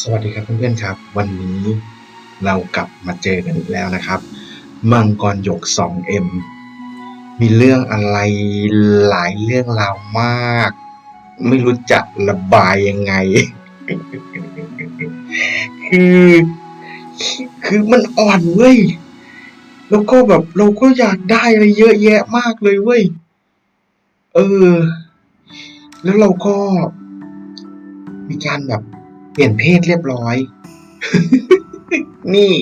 สวัสดีครับเพื่อนๆครับ วันนี้เรากลับมาเจอกันอีกแล้วนะครับ มังกรหยก 2M มีเรื่องอะไรหลายเรื่องราวมาก ไม่รู้จะระบายยังไง คือคือมันอ่อนเว้ย แล้วก็แบบเราก็อยากได้อะไรเยอะแยะมากเลยเว้ย เออ แล้วเราก็มีการแบบ เปลี่ยนเพศเรียบร้อย นี่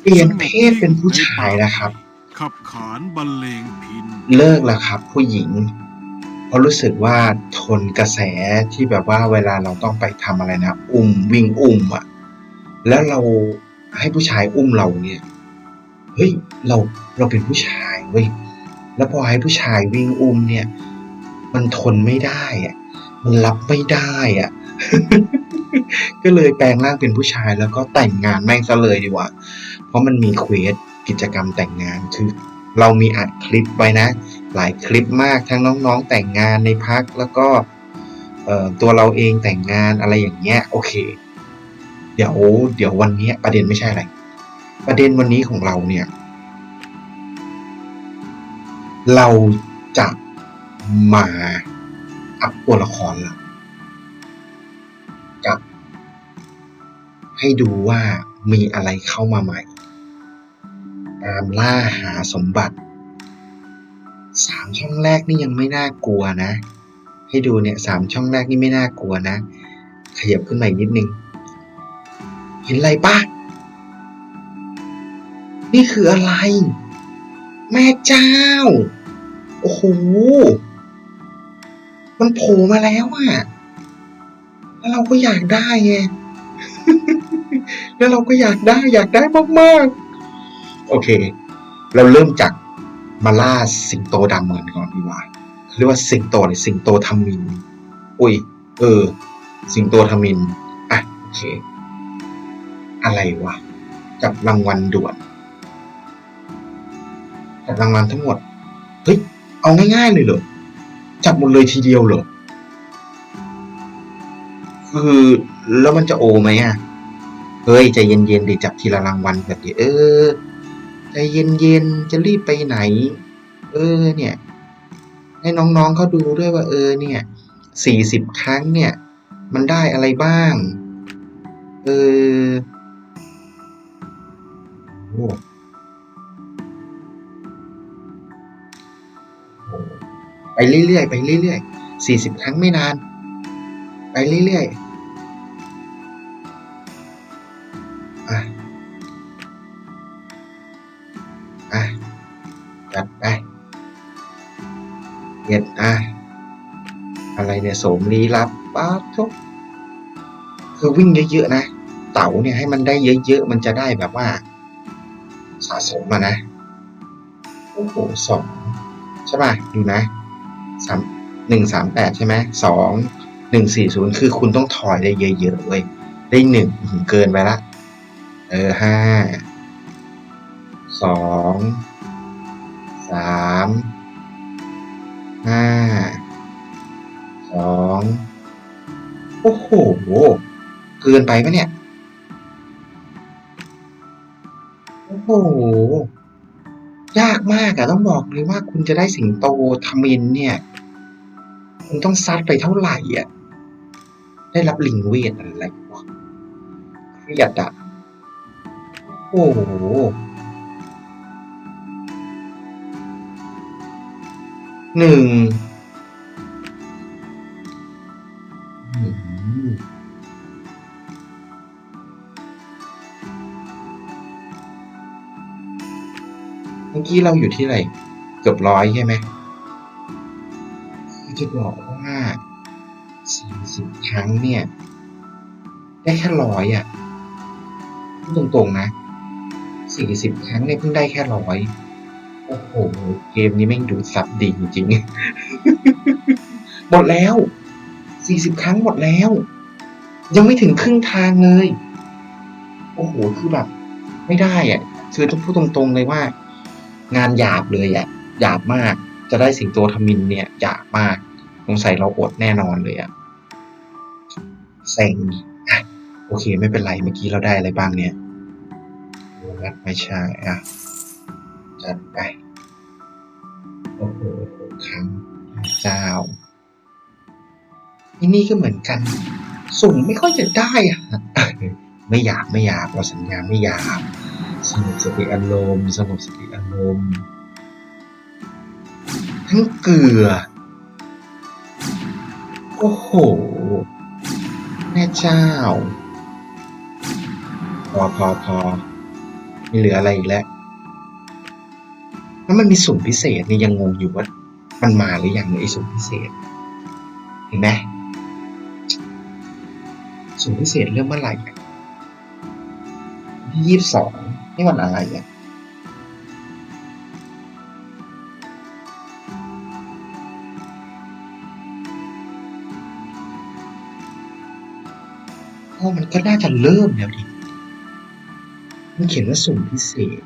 เปลี่ยนเพศเป็นผู้ชายนะครับ ขับขานบรรเลงพินเลิกแล้วครับ ผู้หญิง เพราะรู้สึกว่าทนกระแสที่แบบว่าเวลาเราต้องไปทำอะไรนะ อุ้มวิ่งอุ้มอะ่ะแล้วเราให้ผู้ชายอุ้มเราเนี่ย เฮ้ย เราเราเป็นผู้ชายเว้ย แล้วพอให้ผู้ชายวิ่งอุ้มเนี่ย มันทนไม่ได้อะ มันรับไม่ได้อะก็เลยแปลงร่างเป็นผู้ชายแล้วก็แต่งงานแม่งซะเลยดีกว่า เพราะมันมีเควสกิจกรรมแต่งงานคือ เรามีอัดคลิปไว้นะ หลายคลิปมากทั้งน้องๆแต่งงานในพักแล้วก็ตัวเราเองแต่งงานอะไรอย่างเงี้ย โอเค เดี๋ยวเดี๋ยววันนี้ประเด็นไม่ใช่อะไร ประเด็นวันนี้ของเราเนี่ย เราจะมา อัพตัวละครเรากับ ให้ดูว่ามีอะไรเข้ามาใหม่ ตามล่าหาสมบัติสามช่องแรกนี่ยังไม่น่ากลัวนะ ให้ดูเนี่ยสามช่องแรกนี่ไม่น่ากลัวนะ ขยับขึ้นมาอีกนิดนึง เห็นอะไรปะนี่คืออะไร แม่เจ้า โอ้โห มันโผล่มาแล้วอะแล้วเราก็อยากได้ไง แล้วเราก็อยากได้อยากได้มากๆ โอเค เราเริ่มจากมาล่าสิงโตดำเหมือนก่อนดีกว่าเรียกว่าสิงโตหรือสิงโตทมิน อุ้ย เออ สิงโตทมิน อะ โอเค อะไรวะ จับรางวัลด่วนจับรางวัลทั้งหมด เฮ้ย เอาง่ายๆเลยเหรอ จับหมดเลยทีเดียวเหรอ คือแล้วมันจะโอไหมอะ เฮ้ยใจเย็นๆดิจับทีละรางวัลแบบดิเออใจเย็นๆจะรีบไปไหน เออเนี่ย ให้น้องๆเขาดูด้วยว่า เออเนี่ยสี่สิบครั้งเนี่ย มันได้อะไรบ้าง เออโอ้ ไปเรื่อยๆไปเรื่อยๆสี่สิบครั้งไม่นาน ไปเรื่อยๆอะอะจัดไปเห็ดอะอะไรเนี่ยโสมลี้ลับป้าทุกคือวิ่งเยอะๆนะเต๋าเนี่ยให้มันได้เยอะๆมันจะได้แบบว่า สะสมมานะโอ้โหสองใช่ป่ะดูนะ สามหนึ่งสามแปดใช่ไหมสองหนึ่งสี่ศูนย์คือคุณต้องถอยได้เยอะๆเว้ยได้หนึ่งเกินไปละ เออห้าสองสามห้าสองโอ้โหเกินไปปะเนี่ย โอ้โห ยากมากอะต้องบอกเลยว่าคุณจะได้สิงโตทมินเนี่ย คุณต้องซัดไปเท่าไหร่อะ ได้รับลิงเวทอะไรวะเครียดอะ โอ้โหหนึ่งเมื่อกี้เราอยู่ที่ไหนเกือบร้อยใช่ไหม จะบอกว่าสี่สิบครั้งเนี่ย ได้แค่ร้อยอะพูดตรงๆนะสี่สิบครั้งเนี่ยเพิ่งได้แค่ร้อยโอ้โห เกมนี้แม่งดูซับดีจริงๆ หมดแล้วสี่สิบครั้งหมดแล้ว ยังไม่ถึงครึ่งทางเลย โอ้โห คือแบบ ไม่ได้อะ คือต้องพูดตรงๆเลยว่า งานหยาบเลยอะ หยาบมาก จะได้สิงโตทมินเนี่ยหยาบมากสงสัยเราอดแน่นอนเลยอะเซ็งโอเคไม่เป็นไรเมื่อกี้เราได้อะไรบ้างเนี่ยรัดไม่ใช่อะจัดไปโอ้โหครั้งเจ้าที่นี่ก็เหมือนกัน สุ่มไม่ค่อยจะได้อะไม่อยากไม่อยากเราสัญญาไม่อยากสงบสติอารมณ์สงบสติอารมณ์ ทั้งเกลือ โอ้โห แม่เจ้า พอพอพอไม่เหลืออะไรอีกแล้ว แล้วมันมีสุ่มพิเศษนี่ยังงงอยู่ว่า มันมาหรือยังไอ้สุ่มพิเศษ เห็นไหมสุ่มพิเศษเริ่มเมื่อไหร่ที่ยี่สิบสองนี่วันอะไรอะ อมันก็น่าจะเริ่มแล้วดิมันเขียนว่าสุ่มพิเศษ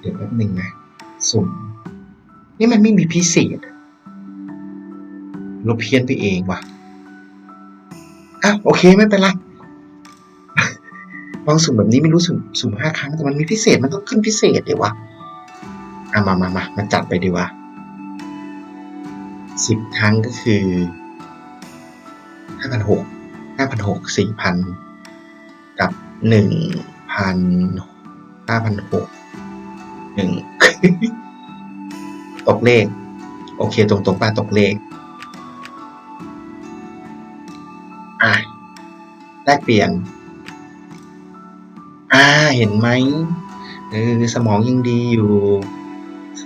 เดี๋ยวแป๊บหนึ่งนะสุ่ม นี่มันไม่มีพิเศษเราเพี้ยนไปเองว่ะอะโอเคไม่เป็นไรลองสุ่มแบบนี้ไม่รู้สุ่มสุ่มห้าครั้งแต่มันมีพิเศษมันต้องขึ้นพิเศษเดี๋ยววะอะมามามามาจัดไปดีวะสิบครั้งก็คือห้าพันหก พันหกสี่พันกับหนึ่งพันห้าพันหกหนึ่งตกเลข โอเค ตรงตรงป้าตกเลขอะแลกเปลี่ยน อ่า เห็นไหมเออสมองยังดีอยู่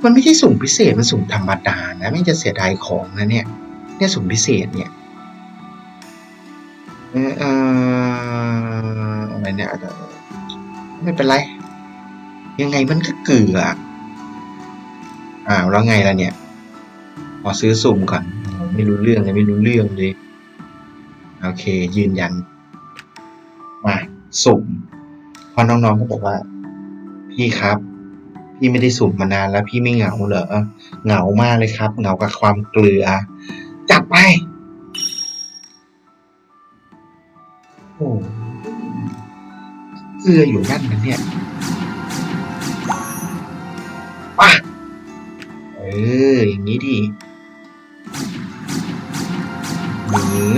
มันไม่ใช่สุ่มพิเศษ มันสุ่มธรรมดานะ ไม่จะเสียดายของนะเนี่ย เนี่ยสุ่มพิเศษเนี่ย เออเอออะไรเนี่ยไม่เป็นไร ยังไงมันก็เกลืออ้าวแล้วไงล่ะเนี่ยขอซื้อสุ่มก่อน ไม่รู้เรื่องเลยไม่รู้เรื่องเลย โอเค ยืนยัน มาสุ่มเพอน้องๆก็บอกว่า พี่ครับ พี่ไม่ได้สุ่มมานานแล้ว พี่ไม่เหงาเหรอเหงามากเลยครับ เหงากับความเกลือ จัดไป เกลืออยู่นั่นมันเนี่ยป่ะเออ อย่างนี้ดี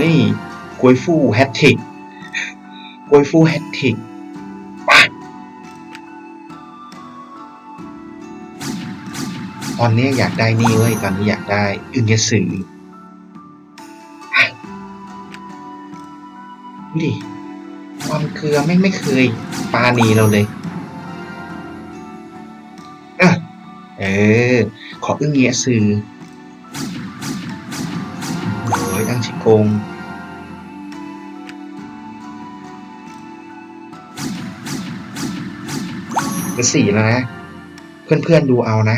นี่กวยฟู่แฮตทิกกวยฟู่แฮตทิกป่ะตอนนี้อยากได้นี่เว้ย ตอนนี้อยากได้อึงยสือดูดิความเกลือไม่ไม่เคย ปาณีเราเลยอะเออ ขออึ้งเงี้ยซื้อโอ้ยอังชิโกงเป็นสี่แล้วนะ เพื่อนๆดูเอานะ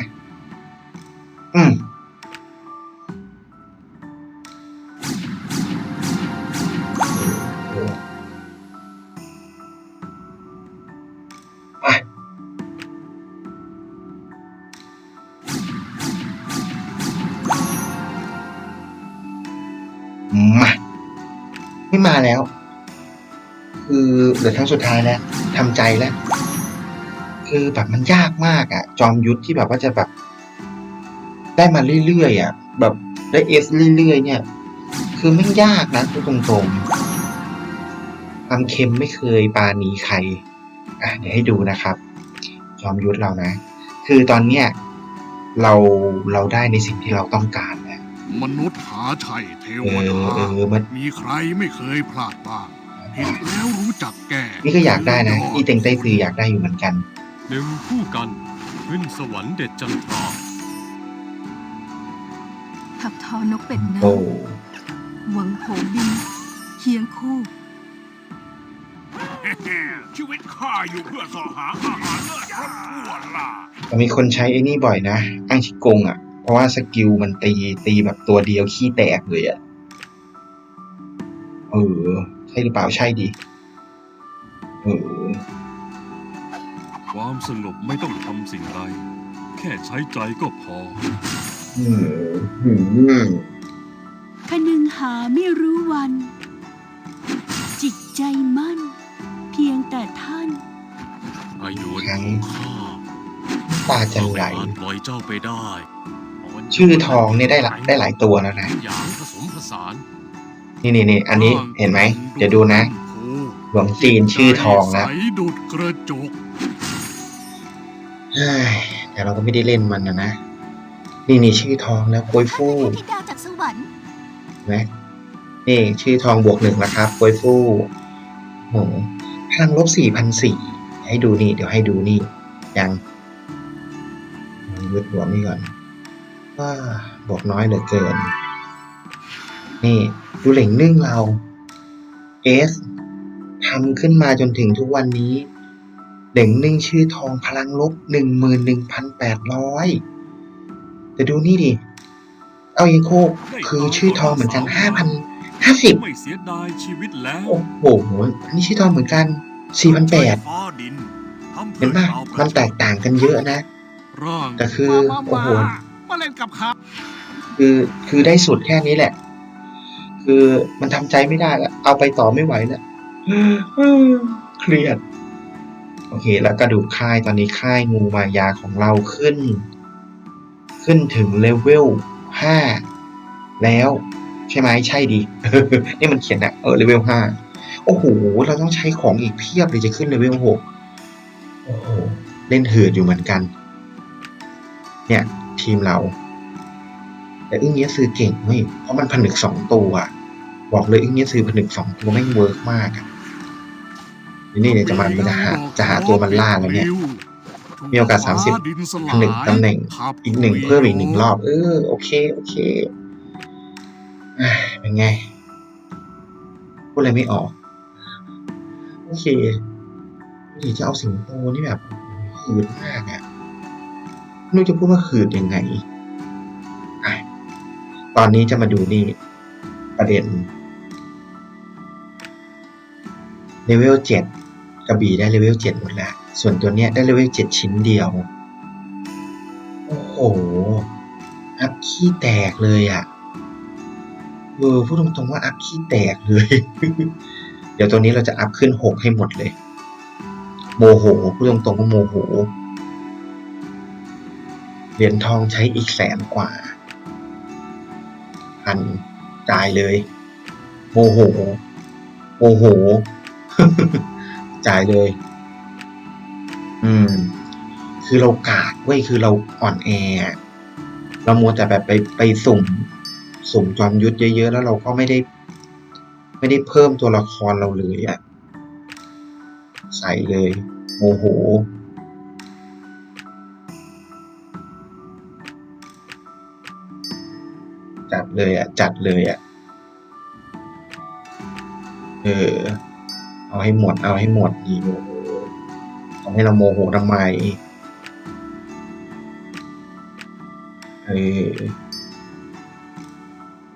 งสุดท้ายแล้วทำใจแล้ว คือแบบมันยากมากอะจอมยุทธที่แบบว่าจะแบบ ได้มาเรื่อยๆอะแบบได้เอสเรื่อยๆเนี่ย คือไม่งยากนะพูดตรงๆความเค็มไม่เคยปาณีใครอะเดี๋ยวให้ดูนะครับ จอมยุทธเรานะ คือตอนเนี้ยเราเราได้ในสิ่งที่เราต้องการแล้วมนุษย์หาชัยเทเอวอดาเออมันมีใครไม่เคยพลาดบ้าง เห็นแล้วรู้จักแก้นี่ก็อยากได้นะอีเต็งไต้ซืออยากได้อยู่เหมือนกันหนึ่งคู่กันขึ้นสวรรค์เด็ดจันทราถักทอนกเป็ดน้โอ้ำหวังโหมบินเคียงคู่ชีวิตข้าอยู่เพื่อสอหาอาหารเลิศครบถ้วนล่ะแต่มีคนใช้ไอ้นี่บ่อยนะอังชิกงอะ เพราะว่าสกิลมันตีตีแบบตัวเดียวขี้แตกเลยอะ เออใช่หรือเปล่าใช่ดิเออความสงบไม่ต้องทำสิ่งใดแค่ใช้ใจก็พออืมอืมคนึงหาไม่รู้วัน จิตใจมั่น เพียงแต่ท่าน อายุครั้งข้าตาจะไหลอาจปล่อยเจ้าไปได้ชื่อทองเนี่ยได้หลายได้หลายตัวแล้วนะหยางผสมผสาน นี่นี่นี่อันนี้เห็นไหม เดี๋ยวดูนะ หลวงจีนชื่อทองนะใสดุดกระจกเฮ้ยแต่เราก็ไม่ได้เล่นมันนะนะ นี่นี่ชื่อทองแล้วโกยฟู่ที่ดาวจากสวรรค์เห็นไหมนี่ชื่อทองบวกหนึ่งนะครับโกยฟู่โหพลังลบสี่พันสี่ให้ดูนี่ เดี๋ยวให้ดูนี่ยังยึดหัวนี่ก่อนว่าบวกน้อยเหลือเกิน นี่ดูเหล่งนึ่งเราเอสทำขึ้นมาจนถึงทุกวันนี้ เหล่งนึ่งชื่อทองพลังลบหนึ่งหมื่นหนึ่งพันแปดร้อยแต่ดูนี่ดิเอายิงโคกคือชื่อทองเหมือนกันห้าพันห้าสิบไม่เสียดายชีวิตแล้วโอ้โหอันนี้ชื่อทองเหมือนกันสี่พันแปดฟ้าดินทำเห็นพื่ป่ะอชาวประมันแตกต่างกันเยอะนะร่างแต่คือมาโอ้มาโหมาเล่นกับข้าคือคือได้สุดแค่นี้แหละ คือมันทำใจไม่ได้แล้วเอาไปต่อไม่ไหวแล้วเครียด โอเค แล้วกระดูกค่ายตอนนี้ค่ายงูมายาของเราขึ้น ขึ้นถึงเลเวลห้าแล้วใช่ไหมใช่ดินี่มันเขียนอะเออเลเวลห้าโอ้โห เราต้องใช้ของอีกเพียบเลยจะขึ้นเลเวลหกโอ้โห เล่นเหือดอยู่เหมือนกัน เนี่ย ทีมเรา แต่อึ้งเนี้ยซื้อเก่งเว้ยเพราะมันผนึกสองตัวอะ บอกเลยอึ้งเนี้ซื้อผนึกสองตัวแม่งเวิร์กมากอะนี่เดี๋ยจะมันมันจะหาจะหาตัวมันล่าแล้วเนี่ย มีโอกาส30ผนึกตำแหน่งอีกหนึ่งเพิ่มอีกหนึ่งรอบ เออโอเคโอเคอะเป็นไงพูดอะไรไม่ออก โอเคดีจะเอาสิงโตนี่แบบหืดมากอะไม่รู้จะพูดว่าหืดยังไงอตอนนี้จะมาดูนี่ประเด็น เลเวลเจ็ดกระบี่ได้เลเวลเจ็ดหมดแล้ว ส่วนตัวเนี้ยได้เลเวลเจ็ดชิ้นเดียว โอ้โห อัพขี้แตกเลยอะ่ะ เออพูดตรงๆว่าอัพขี้แตกเลย เดี๋ยวตัวนี้เราจะอัพขึ้นหกให้หมดเลย โมโหพูดตรงๆว่าโมโห เหรียญทองใช้อีกแสนกว่าพันจ่ายเลย โมโห โมโห จ่ายเลย อืม คือเรากากเว้ยคือเราอ่อนแอ เรามัวแต่แบบไปไปสุ่ม สุ่มจอมยุทธเยอะๆ แล้วเราก็ไม่ได้ ไม่ได้เพิ่มตัวละครเราเลยอะใส่เลยโมโหจัดเลยอะจัดเลยอะเออ เอาให้หมด เอาให้หมดดีโมโหทำให้เราโมโหทำไมเออ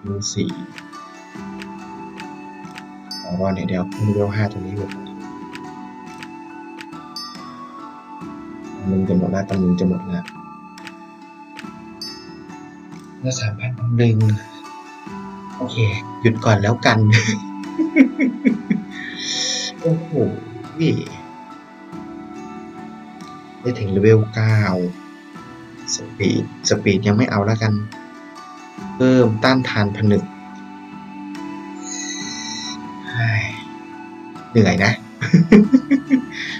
ดูสี่เอาว่าเนี่ยเดี๋ยวขึ้นเลเวลห้าตรงนี้หมดตำลึงจะหมดแล้วตำลึงจะหมดแล้วแล้วสามพันตำลึงโอเค หยุดก่อนแล้วกัน โอ้โหได้ถึงเลเวลเก้าสปีด สปีดยังไม่เอาแล้วกัน เพิ่มต้านทานผนึกเฮ้ยเหนื่อยนะ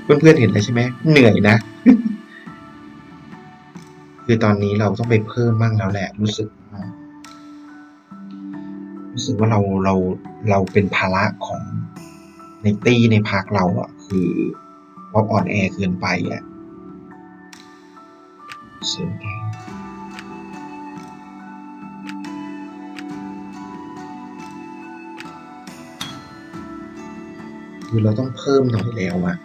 เพื่อนๆเห็นแล้วใช่ไหมเหนื่อยนะ คือตอนนี้เราต้องไปเพิ่มบ้างแล้วแหละ รู้สึกว่ารู้สึกว่าเราเราเราเป็นภาระของ ในตี้ในพักเราอะคือเราอ่อนแอเกินไปอะเสียดายคือเราต้องเพิ่มหน่อยแล้วอะ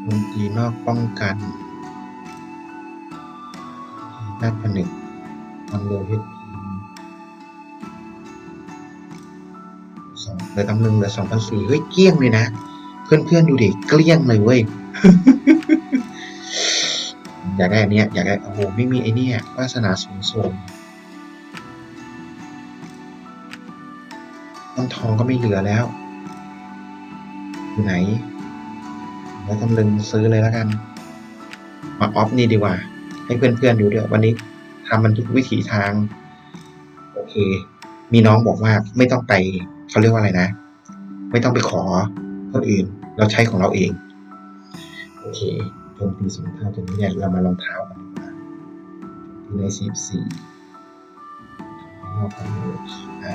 โจมตีนอกป้องกันด้านผนึกความเร็วเลือตำลึงเหลือสองพันสี่เฮ้ยเกลี้ยงเลยนะ เพื่อนๆดูดิเกลี้ยงเลยเว้ยอยากได้อันเนี้ยอยากได้โอ้โหไม่มีไอเนี้ยวาสนาสูงสูงต้นทองก็ไม่เหลือแล้วอยู่ไหนแล้วกำลึงซื้อเลยแล้วกัน มาออฟนี่ดีกว่า ให้เพื่อนๆดูด้วยวันนี้ทำมันทุกวิถีทาง โอเค มีน้องบอกว่าไม่ต้องไป เขาเรียกว่าอะไรนะ ไม่ต้องไปขอคนอื่น เราใช้ของเราเอง โอเคโจมตีสองเท่าตัวนี้เนี่ยเรามาลองเท้ากันดีกว่าที่ในสิบสี่รอบกันเลยอ่า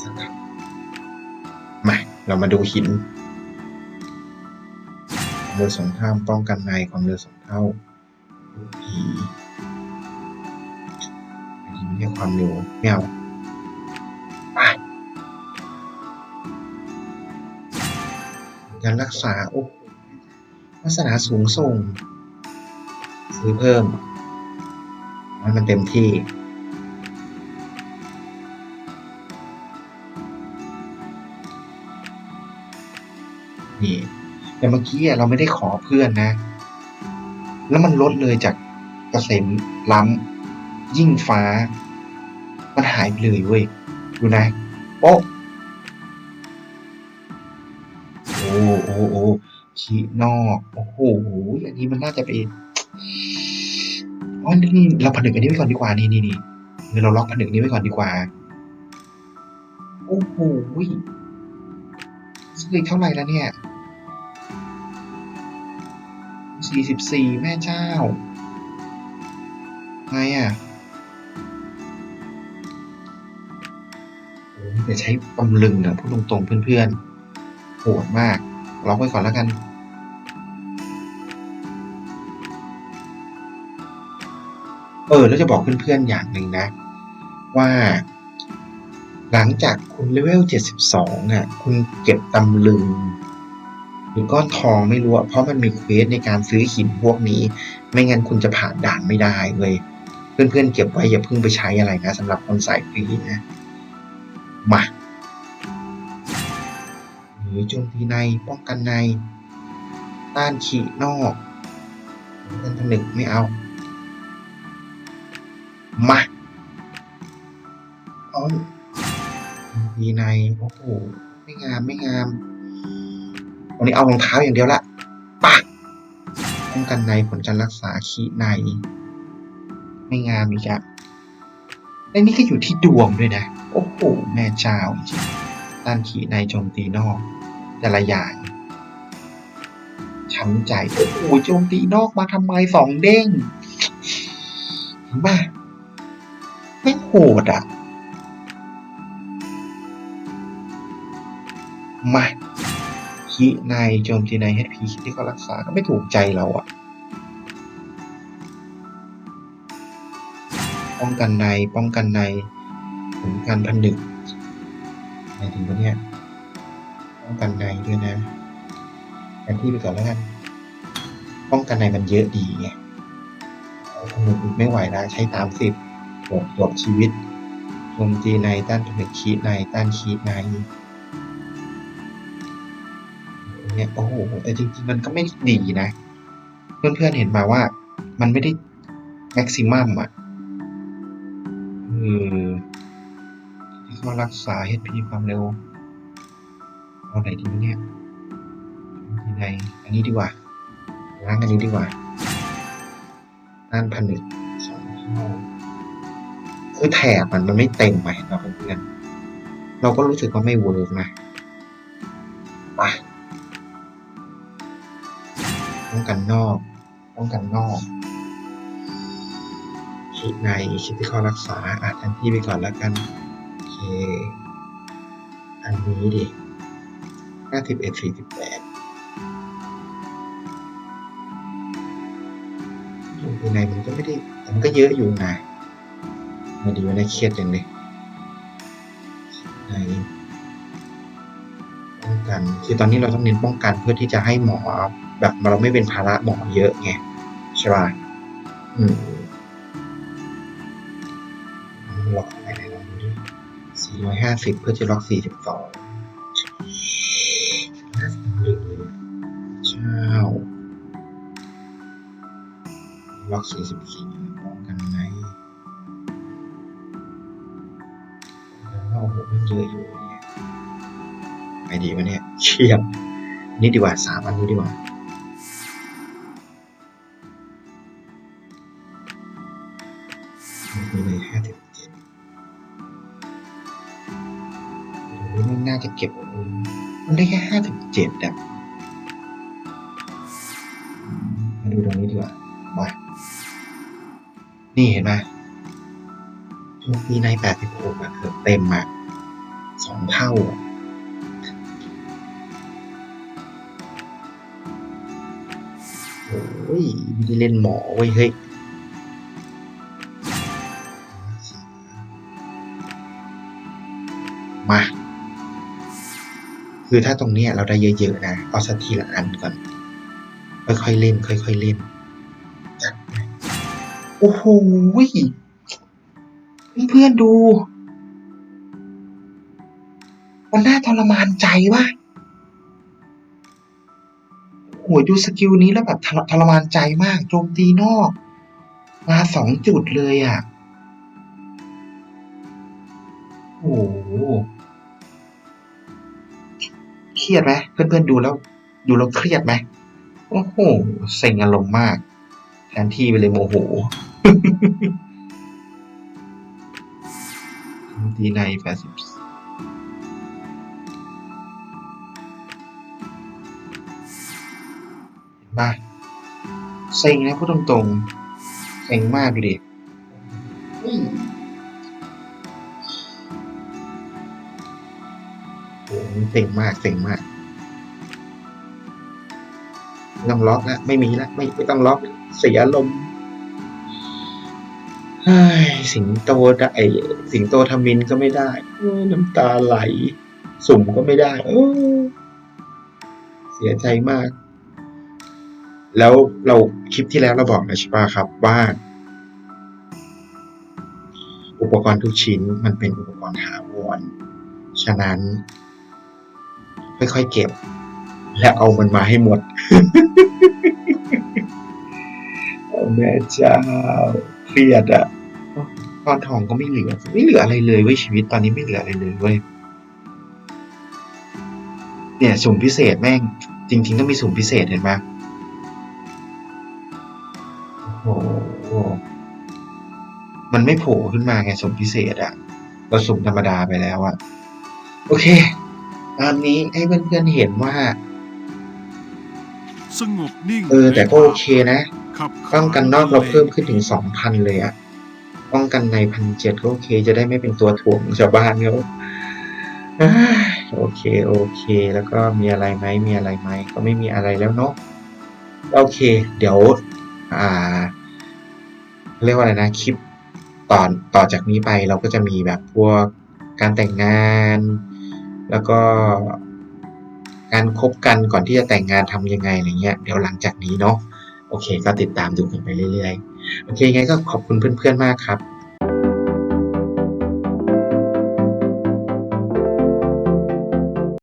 สลับมา เรามาดูหินเรือสองเท่าป้องกันในของเรือสองเท่าผีอันนี้ไม่ใช่ความเร็วไม่เอา การรักษาโอ้โหลักษณะสูงส่ง ซื้อเพิ่มให้มันเต็มที่นี่แต่เมื่อกี้เราไม่ได้ขอเพื่อนนะ แล้วมันลดเลยจากเกษมล้ำยิ่งฟ้า มันหายไปเลยเว้ย ดูนะ โป๊ะ โอ้โอ้โอ้ขีนอกโอ้โหอันนี้มันน่าจะเป็นอ๋อนี่นี่เราผนึกอันนี้ไว้ก่อนดีกว่านี่นี่นี่เราล็อกผนึกนี้ไว้ก่อนดีกว่าโอ้โหซื้ออีกเท่าไหร่แล้วเนี่ยสี่สิบสี่แม่เจ้าไงอะโอ้ยจะใช้ตำลึงอะพูดตรงๆเพื่อนๆ ดมากล็อกไว้ก่อนแล้วกัน เออ แล้วจะบอกเพื่อนๆอย่างหนึ่งนะ ว่า หลังจากคุณเลเวลเจ็ดสิบสองอะคุณเก็บตำลึงหรือก้อนทองไม่รู้เพราะมันมีเควสในการซื้อหินพวกนี้ ไม่งั้นคุณจะผ่านด่านไม่ได้เลย เพื่อนๆเก็บไว้อย่าเพิ่งไปใช้อะไรนะสำหรับคนสายฟรีนะมา รือโจมตีในป้องกันใน ต้านขีนอกกันผนึกไม่เอา มาอ๋อโจมตีใน โอ้โห ไม่งามไม่งาม วันนี้เอารองเท้าอย่างเดียวละปะป้องกันในผลการรักษาขีใน ไม่งามอีกอะและนี่ก็อยู่ที่ดวงด้วยนะ โอ้โห แม่เจ้าจริงด้านขีในโจมตีนอก แต่ละอย่างช้ำใจโอ้โหโจมตีนอกมาทำไมสองเด้งเห็นป่ะไม่โหดอะ มาคิในโจมตีน HP คิดที่เขารักษาก็ไม่ถูกใจเราอะป้องกันในป้องกันในผลการผนึกอะไรถึงวะเนี่ย ป้องกันในด้วยนะแทนที่ไปก่อนแล้วกัน ป้องกันในมันเยอะดีไงเอาผนึกอีกไม่ไหวแล้วใช้ตามสิบหกหลบชีวิตโจมตีในต้านผนึกคีในต้านคีในเนี่ยโอ้โหแต่จริงๆมันก็ไม่ดีนะ เพื่อนๆเห็นมาว่า มันไม่ได้แม็กซิมัมอะเออที่เขารักษา HP ความเร็ว เอาไหนดีเนี่ยที่ไหนอันนี้ดีกว่าล้างอันนี้ดีกว่าด้านผนึกสองเท่าคือแถบมันมันไม่เต็มไปเราเพื่อนเราก็รู้สึกว่าไม่เวิร์กนะไปป้องกันนอกป้องกันนอกคิดในคิดที่เขารักษาอะทันที่ไปก่อนแล้วกัน โอเค อันนี้ดิ ห้าสิบเอ็ดสี่สิบแปดอยู่ในมันก็ไม่ได้ มันก็เยอะอยู่นะมาดีว่าได้เครียดอย่งเลยในป้องกัน คือตอนนี้เราต้องเน้นป้องกันเพื่อที่จะให้หมอแบบเราไม่เป็นภาระหมอเยอะไงใช่ป่ะอืมล็อกไปไหนลองดูดิ450 เพื่อจะล็อกสี่สิบสอง ล็อกสี่สิบสี่ป้องกันไหนโอ้โหมันเยอะอยู่เนี่ยไปดีวะเนี่ยเชียบนี่ดีกว่าสามอันนี้ดีกว่ามีเลยห้าสิบเจ็ดนน่าจะเก็บมันได้แค่ห้าสิบเจ็ดอะ นี่เห็นไหมช่วงปีในแปดสิบหกอะเกือบเต็มอะสองเท่าอะโอ้ยไม่ได้เล่นหมอเว้ยเฮ้ยมา คือถ้าตรงเนี้ยเราได้เยอะๆนะ เอาสักทีละอันก่อน ค่อยๆเล่น ค่อยๆเล่น โอ้โหเพื่อนๆดู มันน่าทรมานใจวะโอ้ยดูสกิลนี้แล้วแบบทรทรมานใจมากโจมตีนอก มาสองจุดเลยอะ โอ้โหเครียดไหมเพื่อนๆดูแล้ว ดูแล้วเครียดไหมโอ้โหเซ็งอารมณ์มาก แทนที่ไปเลยโมโห ดีในแปดสิบบ้าเซ็งนะพูดตรงๆเซ็งมากดูดิอืมโอ้โหเซ็งมากเซ็งมากต้องล็อกแล้วไม่มีแล้วไม่ไม่ต้องล็อกเสียลม สิงโตได้สิงโตทำมินก็ไม่ได้น้ำตาไหล สุ่มก็ไม่ได้เออเสียใจมาก แล้วเราคลิปที่แล้วเราบอกนะใช่ปะครับว่าอุปกรณ์ทุกชิ้นมันเป็นอุปกรณ์ถาวร ฉะนั้น ค่อยๆเก็บ และเอามันมาให้หมดแม่เจ้า รียดอะก้อนทองก็ไม่เหลือ ไม่เหลืออะไรเลยเว้ยชีวิตตอนนี้ไม่เหลืออะไรเลยเว้ยเนี่ยสุ่มพิเศษแม่ง จริง ๆ ต้องมีสุ่มพิเศษเห็นไหมโอ้โหมันไม่โผล่ขึ้นมาไงสุ่มพิเศษอะเราสุ่มธรรมดาไปแล้วอะโอเคตอนนี้ให้เพื่อนๆเห็นว่า สงบนิ่งเออแต่ก็โอเคนะขับป้องกันนอกเราเพิ่มขึ้นถึงสองพันเลยอะป้องกันในพันเจ็ดก็โอเคจะได้ไม่เป็นตัวถ่วงชาวบ้านเขาอ้ายโอเคโอเค แล้วก็มีอะไรไหมมีอะไรไหมก็ไม่มีอะไรแล้วเนาะโอเค เดี๋ยว อ่า เรียกว่าอะไรนะคลิปต่อต่อจากนี้ไปเราก็จะมีแบบพวกการแต่งงาน แล้วก็ การคบกันก่อนที่จะแต่งงานทำยังไงอะไรเงี้ยเดี๋ยวหลังจากนี้เนาะโอเค ก็ติดตามดูกันไปเรื่อยๆ โอเคไงก็ขอบคุณเพื่อนๆมากครับ